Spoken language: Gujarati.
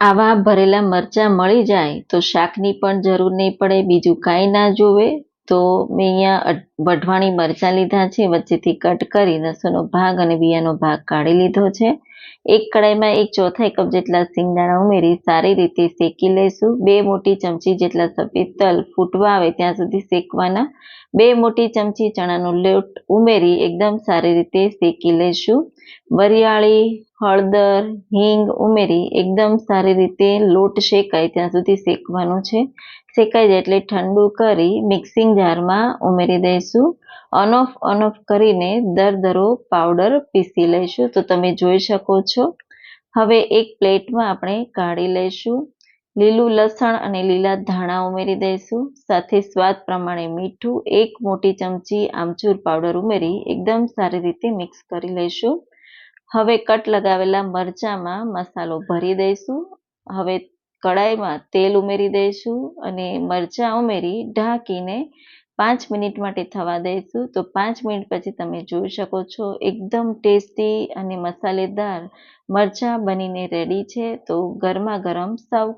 આવા ભરેલા મરચાં મળી જાય તો શાકની પણ જરૂર નહીં પડે, બીજું કાંઈ ના જોવે તો મેં અહીંયા વઢવાણી મરચાં લીધા છે, વચ્ચેથી કટ કરી રસોનો ભાગ અને બિયાનો ભાગ કાઢી લીધો છે. એક કડાઈમાં એક ચોથાઈ કપ જેટલા સિંગદાણા ઉમેરી સારી રીતે શેકી લઈશું. બે મોટી ચમચી જેટલા સફેદ તલ ફૂટવા આવે ત્યાં સુધી શેકવાના. બે મોટી ચમચી ચણાનો લોટ ઉમેરી એકદમ સારી રીતે શેકી લઈશું. વરિયાળી, હળદર, હિંગ ઉમેરી એકદમ સારી રીતે લોટ શેકાય ત્યાં સુધી શેકવાનું છે. શેકાઈ જાય એટલે ઠંડુ કરી મિક્સિંગ જારમાં ઉમેરી દઈશું. ઓન ઓફ ઓન ઓફ કરીને દરદરો પાવડર પીસી લઈશું. તો તમે જોઈ શકો છો. હવે એક પ્લેટમાં આપણે કાઢી લઈશું. લીલું લસણ અને લીલા ધાણા ઉમેરી દઈશું. સાથે સ્વાદ પ્રમાણે મીઠું, એક મોટી ચમચી આમચૂર પાવડર ઉમેરી એકદમ સારી રીતે મિક્સ કરી લઈશું. હવે કટ લગાવેલા મરચાંમાં મસાલો ભરી દઈશું. હવે કડાઈમાં તેલ ઉમેરી દઈશું અને મરચાં ઉમેરી ઢાંકીને પાંચ મિનિટ માટે થવા દઈશું. તો પાંચ મિનિટ પછી તમે જોઈ શકો છો, એકદમ ટેસ્ટી અને મસાલેદાર મરચાં બનીને રેડી છે. તો ગરમા ગરમ સર્વ